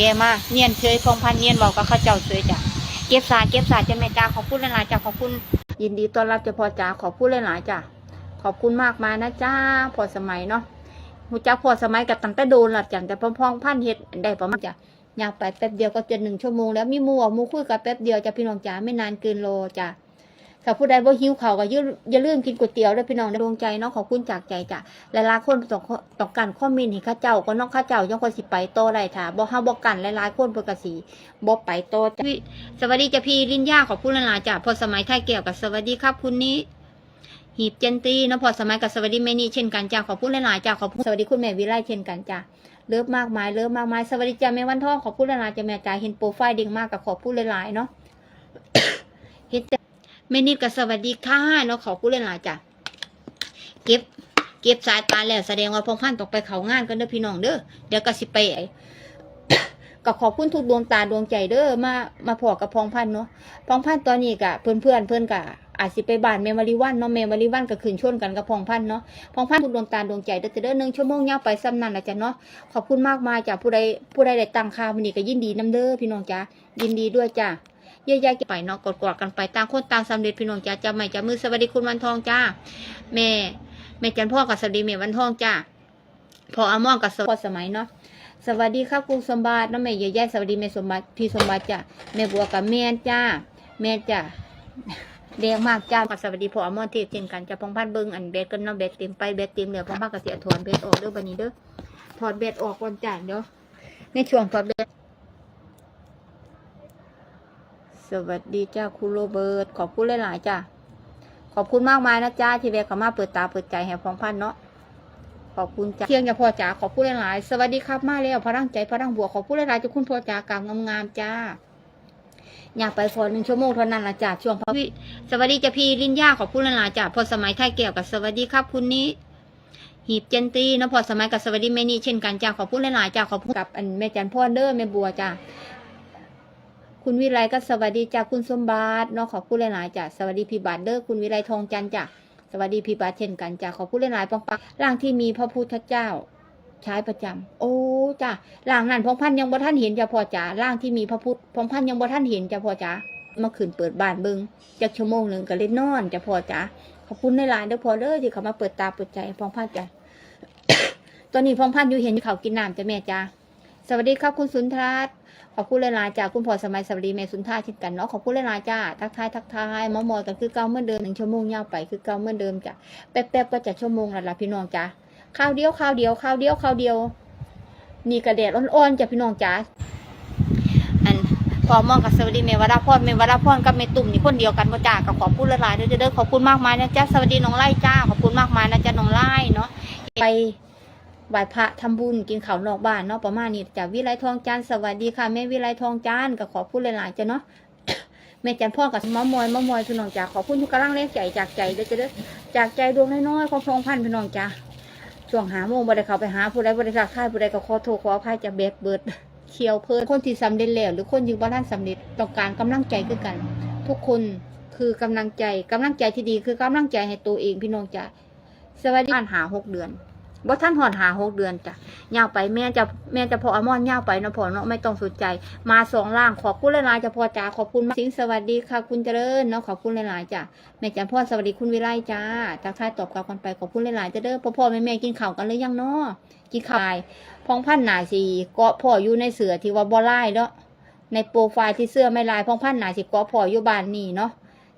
แกมาเนียนเฉยพองพันเนียนบอกกับข้าเจ้าเฉยจ้ะเก็บสาเก็บสาจะแม่จ้าขอบคุณหลายๆจ้ะขอบคุณ ยินดีต้อนรับเจ้าพ่อจ๋าขอบคุณหลายๆจ้ะขอบคุณมากมานะจ้าพอสมัยเนาะหูจักพอสมัยกับตั้งแต่โดนหลัดจังแต่พองพองพันเฮ็ดได้ประมาณจ้ะอยากไปแป๊บเดียวก็จะหนึ่งชั่วโมงแล้วมีมูออกมูคุยกับแป๊บเดียวจะพี่น้องจ๋าไม่นานเกินโลจ้ะ ถ้าผู้ใดบ่หิวเขาวก็อย่าอย่าลืมกินก๋วยเตี๋ยวด้วยพี่น้องดวงใจเนาะขอบคุณจากใจจ้ะหลายๆคนต้องต้องการข้อมินให้ข้าเจ้าก็น้องข้าเจ้ายังคนสิไปโตได้ค่ะบ่เฮาบ่กันหลายๆคนเพิ่นก็สิบ่ไปโตจ้ะสวัสดีจ้ะพี่ลินยาขอบคุณหลายๆจ้ะพอสมัยไทยแก้วกับสวัสดีครับคุณนี้หีบเจนตีนะพอสมัยกับสวัสดีแม่นี่เช่นกันจ้ะขอบคุณหลายๆจ้ะขอบคุณสวัสดีคุณแม่วิไลเช่นกันจ้ะเลิฟมากมายเลิฟมากมายสวัสดีจ้ะแม่วันทองขอบคุณหลายๆจ้ะแม่จ๋าเห็นโปรไฟล์ดิ่งมากกับขอบคุณหลายๆเนาะเห็นแต่ แม่นิดกับสวัสดีค่ะเนาะขอบคุณหลายจ้ะเก็บ เก็บสายตาแล้วแสดงว่าพงพันธ์ต้องไปเขางานกันเด้อพี่น้องเด้อเดี๋ยวก็สิไปไอ้ก็ขอบคุณทุกดวงตาดวงใจเด้อมามาพอกับพองพันเนาะพองพันตอนนี้กะเพื่อนเพื่อนเพื่อนกะอาจสิไปบ้านเมมาริวันเนาะเมมาริวันก็ขึ้นชนกันกับพองพันเนาะพองพันทุกดวงตาดวงใจเด้อเด้อหนึ่งชั่วโมงยาวไปซ้ำนั่นละจ้ะเนาะขอบคุณมากมายจ้ะผู้ใดผู้ใดได้ตังค่ามันนี่ก็ยินดีน้ำเด้อพี่น้องจ้ะยินดีด้วยจ้ะ เยอะแยะไปเนาะกดๆกันไปต่างคนต่างสำเร็จพี่น้องจ้ะจะไม่จะมือสวัสดีคุณวันทองจ้าแม่แม่จันพ่อกับสวัสดีแม่วันทองจ้าพออามอนกับสวัสดีสมัยเนาะสวัสดีครับคุณสมบัติน้องแม่ใหญ่ๆสวัสดีแม่สมบัติพี่สมบัติจ้าแม่บัวกับแม่จ้าแม่จ้าเรียงมากจ้ากับสวัสดีพ่ออมอนเทพเช่นกันจะพองพันเบิ้งอันเบ็ดกันเนาะเบ็ดเต็มไปเบ็ดเต็มเหลือพองพันกับเสียถอนเบ็ดออกเด้อบันนี้เด้อถอดเบ็ดออกก่อนจ้าเดี๋ยวในช่วงถอดเบ็ด สวัสดีจ้าคุณโรเบิร์ตขอบคุณหลายๆจ้าขอบคุณมากมายนะจ้าที่แวะเข้ามาเปิดตาเปิดใจแห่พองพันเนาะขอบคุณจ้าเที่ยงจะพ่อจ๋าขอบคุณหลายๆสวัสดีครับมาแล้วพลังใจพลังบวกขอบคุณหลายๆจะคุณพ่อจ๋ากลางงามๆจ้าอยากไปฟอนหนึ่งชั่วโมงเท่านั้นละจ้าช่วงพอพี่สวัสดีจ้าพี่ลินยาขอบคุณหลายๆจ้าพอสมัยไทยแก้วกับสวัสดีครับคุณนี้หีบเจนตีนะพอสมัยกับสวัสดีแม่นี่เช่นกันจ้าขอบคุณหลายๆจ้าขอบคุณกับอันแม่จันพ่อเด้อแม่บัวจ้า คุณวิไลก็สวัสดีจ้าคุณสมบัติเนาะขอบคุณหลายๆจ้าสวัสดีพี่บาทเด้อคุณวิไลทองจันจ้าสวัสดีพี่บาทเช่นกันจ้าขอบคุณหลายๆปองปักร่างที่มีพระพุทธเจ้าใช้ประจำโอ้จ้าร่างนั้นพองพันยังบ่ท่านเห็นจ้าพ่อจ๋าร่างที่มีพระพุทธพองพันยังบ่ท่านเห็นจ้าพ่อจ๋าเมื่อคืนเปิดบ้านเบิงจากชั่วโมงหนึ่งก็เล่นนอนจ้าพ่อจ๋าขอบคุณหลายเด้อพ่อเด้อที่เขามาเปิดตาเปิดใจพองพันจ้าตอนนี้พองพันอยู่เห็นเขากินน้ำจ้าแม่จ้าสวัสดีครับคุณสุนทรัตน์ ขอบคุณหลายๆจ้าคุณพอสมัยสวัสดีเมสุนท่าเช่นกันเนาะขอบคุณหลายๆจ้าทักทายทักทายมอมอยกันคือเก่าเหมื่อนเดิมหนึ่งชั่วโมงยาวไปคือเก่าเหมื่อนเดิมจ้ะแป๊บๆก็จะชั่วโมงละละพี่น้องจ้าข้าวเดียวข้าวเดียวข้าวเดียวข้าวเดียว นี่กระเดดอ่อนๆจ้ะพี่น้องจ้าอันพอมองกับสวัสดีเมวราพรเมวราพรกับเมตุ่มนี่คนเดียวกันบ่จ้ากับขอบคุณหลายๆเด้อเด้อขอบคุณมากมายนะจ้าสวัสดีน้องไล่จ้าขอบคุณมากมายนะจ้าน้องไล่เนาะไป ไหว้พระทำบุญกินข้าวนอกบ้านเนาะประมาณนี้จากวิไลทองจานสวัสดีค่ะแม่วิไลทองจานก็ขอพูดหลายๆจ้ะเนาะแม่จันพ่อกับมะมอยมะมอยพี่น้องจ๋าขอพูดทุกกำลังเลี้ยงใจจากใจเด้อจ้ะเด้อจากใจดวงน้อยๆของพงพันพี่น้องจ๋าช่วงหาโมงบ่ได้เขาไปหาผู้ใดบ่ได้ทักทายผู้ใดก็ขอโทษขออภัยจะเบ็ดเบิดเคียวเพิ่นคนที่สำเร็จแล้วหรือคนยังบ่ทันสำเร็จต้องการกำลังใจคือกัน ทุกคนคือกำลังใจกำลังใจที่ดีคือกำลังใจให้ตัวเองพี่น้องจ๋าสวัสดีผ่านหาหกเดือน บ่ท่านหอนหาหกเดือนจ้ะยาวไปแม่จะแม่จะพออมอนยาวไปเนาะพอเนาะไม่ต้องสนใจ มาสองล่างขอบคุณหลายๆจะพอจ๋าขอบคุณมากสิงสวัสดีค่ะ คุณเจริญเนาะขอบคุณหลายๆจ้ะแม่จันพ่อสวัสดีคุณวิไลจ้าจากท้ายตอบกลับกันไปขอบคุณหลายๆจะเด้อพ่อพ่อแม่แม่กินข้าวกันหรือยังเนาะกินข้าวพองพันหนาสีเกาะพ่ออยู่ในเสือที่ว่าบ่ไล่เนาะในโปรไฟล์ที่เสื้อไม่ลายพองพันหนาสีเกาะพ่ออยู่บ้านนี่เนาะ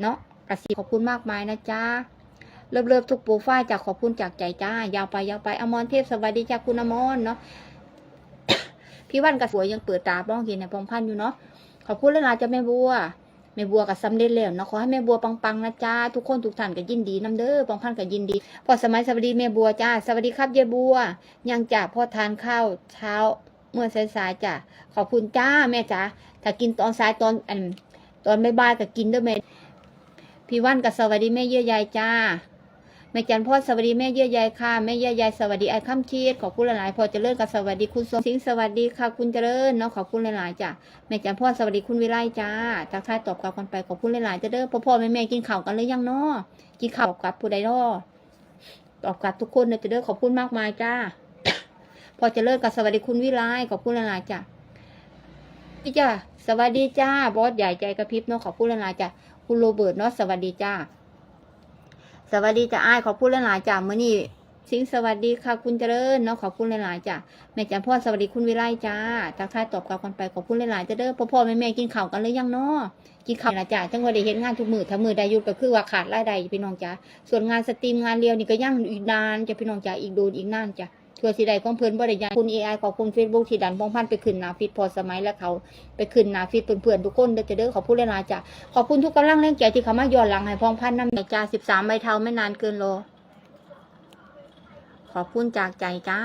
เนาะกระสีขอบคุณมากมายนะจ้า เริ่มเริ่มทุกโปรไฟล์จากขอบคุณจากใจจ้า ยาวไปยาวไปอมรเทพสวัสดีจากคุณอมรเนาะพี่วันกับสวยยังเปิดตาบ้องเห็นในพงพันอยู่เนาะขอบคุณหลายๆจ้าแม่บัวแม่บัวกับสำเร็จแล้วเนาะขอให้แม่บัวปังๆนะจ้าทุกคนทุกท่านก็ยินดีน้ำเด้อปองพันก็ยินดีพอสมัยสวัสดีแม่บัวจ้าสวัสดีครับยายบัว ยังจ้าพ่อทานข้าวเช้าเมื่อสายๆจ้าขอบคุณจ้าแม่จ้าถ้ากินตอนสายตอนอันตอนบ่ายๆก็กินด้อแม่พี่วันกับสวัสดีแม่เยื่อใยจ้า แม่จันพ่อสวัสดีแม่เยื่อใยค่ะแม่เยื่อใยสวัสดีไอ้ข้ามชีดขอบคุณหลายๆพอเจริญกับสวัสดีคุณสมสิงสวัสดีค่ะคุณเจริญเนาะขอบคุณหลายๆจ้ะแม่จันพ่อสวัสดีคุณวิไลจ้าทักทายตอบกลับกันไปขอบคุณหลายๆจะเด้อพ่อพ่อแม่แม่กินข้าวกันหรือยังเนาะกินข้าวกับผู้ใดเนาะตอบกลับทุกคนเนะจะเด้อขอบคุณมากมายจ้าพอเจริญกับสวัสดีคุณวิไลขอบคุณหลายๆจ้ะพี่จ้าสวัสดีจ้าบอสใหญ่ใจกระพริบเนาะขอพูดหลายๆจ้าคุณโรเบิร์ตเนาะสวัสดีจ้า สวัสดีจ้าอ้ายขอพูดหลายๆจ้ามื่อนี้สิงสวัสดีค่ะคุณเจริญเนาะขอพูดหลายๆจ้าแม่จันพ่อสวัสดีคุณวิไลจ้าทักทายตอบกลับกันไปขอพูดหลายๆจ้าเด้อพ่อพ่อแม่แม่กินข้าวกันหรือยังเนาะกินข้าวละจ้าจังวันได้เห็นงานทุกมือถ้ามือได้หยุดก็คือว่าขาดรายได้พี่น้องจ้าส่วนงานสตรีมงานเรียวนี่ก็ยังอีกนานจ้ะพี่น้องจ้าอีกโดนอีกนานจ้า ทัวสีใดของเพิ่นบ่ได้ยายคุณ AI ขอบคุณ Facebook ที่ดันพองพันไปขึ้นนาฟิตพอสมัยแล้วเขาไปขึ้นนาฟิตเพื่อนๆทุกคนเด้อจะเด้อขอบคุณหลาจ้ะขอบคุณทุกกำลังแรงใจที่เขามาย้อนหลังให้พองพันน้ำจ้า13ใบเทาไม่นานเกินโลขอบคุณจากใจจ้า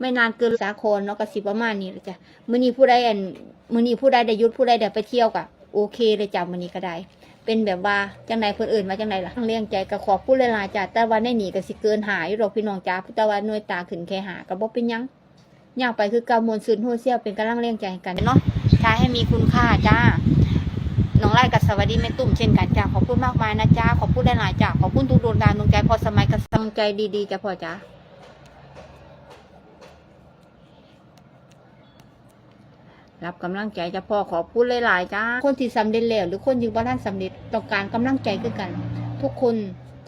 ไม่นานเกินสาครเนาะก็สิประมาณนี้เลยจ้ะมือนี้ผู้ใดอันมือนี้ผู้ใดได้ยุดผู้ใดได้ไปเที่ยวก็โอเคเลยจ้ะมือนี้ก็ได้ เป็นแบบว่าจังใดเพิ่นอื่นมาจังใดล่ะทั้งเลี้ยงใจก็ขอบผู้หลายๆจ้ะแต่ว่าในนี่ก็สิเกินหายหรอกพี่น้องจ้าแต่ว่าหน่วยตาขึ้นแค่หาก็บ่เป็นยังย่างไปคือการมวลซืนโฮเซียวเป็นกำลังเลี้ยงใจกันเนาะใช้ให้มีคุณค่าจ้าน้องไล่กับสวัสดีแม่ตุ่มเช่นกันจ้าขอบคุณมากมายนะจ้าขอบคุณหลายจ้าขอบคุณทุกดวงดาวดวงใจพอสมัยกับกำลังใจดีๆจ้ะพอจ้า รับกำลังใจจะพ่อขอพูดหลายๆจ้าคนที่สำเร็จแล้วหรือคนยังบ่ทันสำเร็จต้องการกำลังใจคือกัน ทุกคน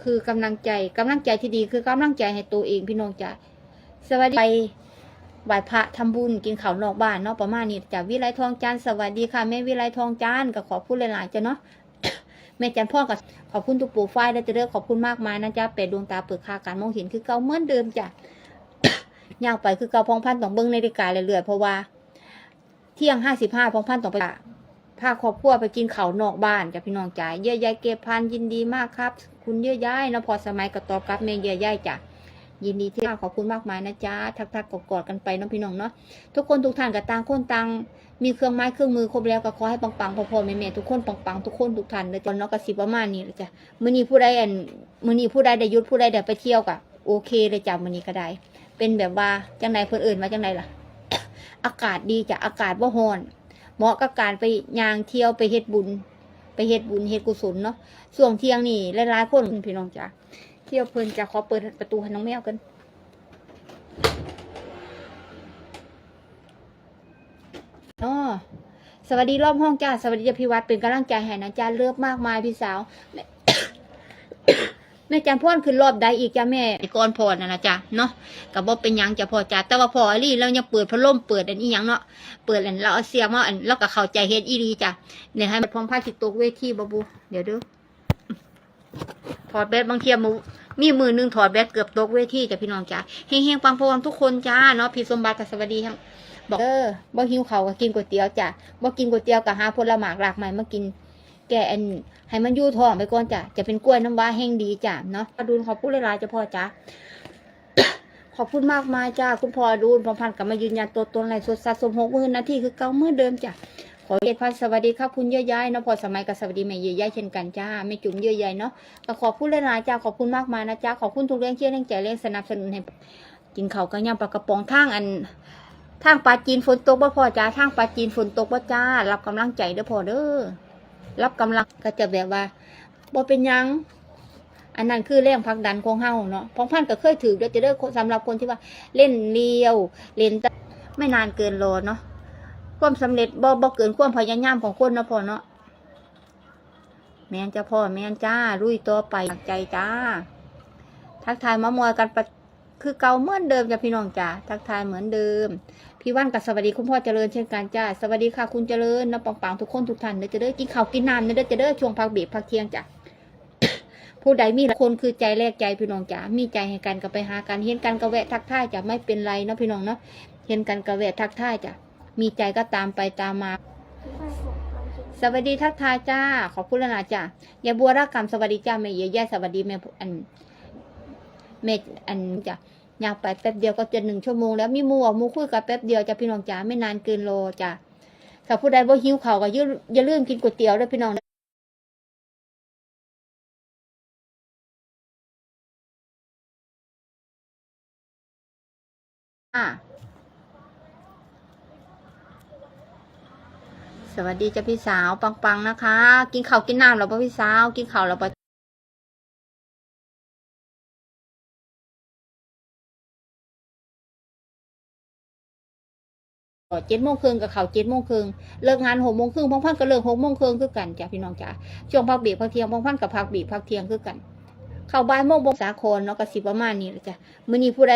คือกำลังใจกำลังใจที่ดีคือกำลังใจให้ตัวเองพี่น้องจ้าสวัสดีไปไหว้พระทำบุญกินข้าวนอกบ้านเนาะประมาณนี้จ้าวิไลทองจานสวัสดีค่ะแม่วิไลทองจานก็ขอพูดหลายๆจ้าเนาะแม่จันพ่อกับขอบคุณทุกปู่ฝ้ายและจะเลือกขอบคุณมากมายนะจ๊ะเป็ดดวงตาเปิดคาการมองเห็นคือเก่าเหมือนเดิมจ้ะยางไปคือเก่าพองพันต้องเบิ้งในาฬิกาเรื่อยๆเพราะว่า ที่ยงห้าสิบห้าพองพันต้องไปพาครอบครัวไปกินเขานอกบ้านจ้ะพี่น้องจ๋าเยื่อใยเก็บพันยินดีมากครับ คุณเยื่อใยนะพอสมัยก็ตอบกลับเมย์เยื่อใยจ้ะยินดีที่ขอบคุณมากมายนะจ๊ะทักทักกอดๆกันไปน้องพี่น้องเนาะทุกคนทุกท่านกับต่างคนต่างมีเครื่องไม้เครื่องมือครบแล้วก็ขอให้ปังๆพ่อๆแม่ๆทุกคนปังๆทุกคนทุกท่านเลยจ้ะเนาะกระสิบประมาณนี้เลยจ้ะมือนี้ผู้ใดอันมือนี้ผู้ใดได้ยุดผู้ใดได้ไปเที่ยวกะโอเคเลยจ้ะมือนี้ก็ได้ เป็นแบบว่าจังใดเพิ่นอื่นมาจังใดล่ะ อากาศดีจ้ะอากาศบ่ร้อน เหมาะกับการไปยางเที่ยวไปเฮ็ดบุญ ไปเฮ็ดบุญเฮ็ดกุศลเนาะช่วงเที่ยงนี่หลายๆคนพี่น้องจ้ะเที่ยวเพลินจะขอเปิดประตูให้น้องแมวกันเนาะสวัสดีรอบห้องจ้าสวัสดีจ้าพี่วัดเป็นกำลังใจให้นะจ้าเลือกมากมายพี่สาว แม่จันพ่นขึ้นรอบใดอีกจ้าแม่ก่อนพอนะนะจ้ะเนาะกับบ่เป็นยังจ้ะพอจ้าแต่ว่าพออลี่เรายังเปิดพัดลมเปิดอันนี้ยังเนาะเปิดอันเราเอาเสียมาอันเราก็เข้าใจเฮ็ดอีดีจ้ะเนี่ยให้มันพร้อมผ้าสิตกเวทีบ่บู เดี๋ยวดูถอดแบตบางเทียมือมีมือหนึงถอดแบตเกือบตกเวทีจ้ะพี่น้องจ้าเฮงๆปังๆทุกคนจ้าเนาะพี่สมบัติกับสวัสดีครับบอกเออบ่หิวเขาก็กินก๋วยเตี๋ยวจ้ะบ่กินก๋วยเตี๋ยวก็หาผลไม้หลากหลายมากิน แกอันให้มันอยู่ท้องไปก่อนจ้ะจะเป็นกล้วยน้ำว้าแห้งดีจ้ะเนาะอดุลขอบคุณหลายๆจ้ะพ่อจ้าขอบคุณมากมายจ้าคุณพ่อดูพอพันกลับมายืนยันตัวตนไรสดสะสมหกมื่นนาทีคือเก่าเมื่อเดิมจ้ะขอเกียรติพันสวัสดีครับคุณเยื่อใยเนาะพอสมัยกับสวัสดีแม่เยื่อใยเช่นกันจ้าไม่จุ่มเยื่อใยเนาะก็ขอบคุณหลายๆจ้าขอบคุณมากมายนะจ้าขอบคุณทุกเรื่องเชื่อเรื่องใจเรื่องสนับสนุนให้กินข้าวกันยำปลากระป๋องทางอันทางปลาจีนฝนตกบ่พอจ้าทางปลาจีนฝนตกบ่จ้ารับกำลังใจเด้อพอเด้อ รับกำลังก็จะแบบว่าบ่เป็นยังอันนั้นคือแรงผลักดันของเฮาเนาะพองพันก็เคยถือเดี๋ยวจะเด้อสำหรับคนที่ว่า เล่นเลียว เล่นตะไม่นานเกินรอเนาะความสำเร็จบ่บ่เกินความพยายามของคนเนาะพ่อเนาะแม่นจ้าพ่อแม่นจ้าลุยต่อไปจากใจจ้า ทักทายมามอยกันประ คือเก่าเหมือนเดิมจ้ะพี่น้องจ้าทักทายเหมือนเดิม พี่ว่านกับสวัสดีคุณพ่อเจริญเช่นกันจ้าสวัสดีค่ะคุณเจริญนะปังๆทุกคนทุกท่านเด้อจะเด้อกินข้าวกินน้ำเด้อจะเด้อช่วงพักเบรกพักเที่ยงจ้ะผู้ใดมีคนคือใจแรกใจพี่น้องจ๋า มีใจให้กันก็ไปหากันเห็นกันก็แวะทักทายจ้ะไม่เป็นไรเนาะพี่น้องเนาะ เห็นกันก็แวะทักทายจ้ะ มีใจก็ตามไปตามมา สวัสดีทักทายจ้า ขอบคุณล้วนะจ้ะยาบัวรักกรรมสวัสดีจ้าแม่เยี่แย่สวัสดีแม่อัน แม่อันจะอยากไปแป๊บเดียวก็จะหนึ่งชั่วโมงแล้วมีมูออกมูคุยกับแป๊บเดียวจะพี่น้องจ๋าไม่นานเกินโลจ้ะถ้าผู้ใดบ่าหิวเขาก็อย่าอย่าลืมกินก๋วยเตี๋ยวด้วยพี่น้องอะสวัสดีจ้ะพี่สาวปังๆนะคะ กินข้าวกินน้ำแล้วป่ะพี่สาว กินข้าวแล้วปะ เจ็ดโมงครึ่งกับเขาเจ็ดโมงครึ่งเลิกงานหกโมงครึ่งพงพันก็เลิกหกโมงครึ่งคือกันจ้ะพี่น้องจ้ะช่วงพักเบรกพักเที่ยงพงพันกับพักเบรกพักเที่ยงคือกัน เข้าบ่ายโมงบงสาครเนาะกับสิประมาณนี้เละจ้ะมื้อนี้ผู้ใด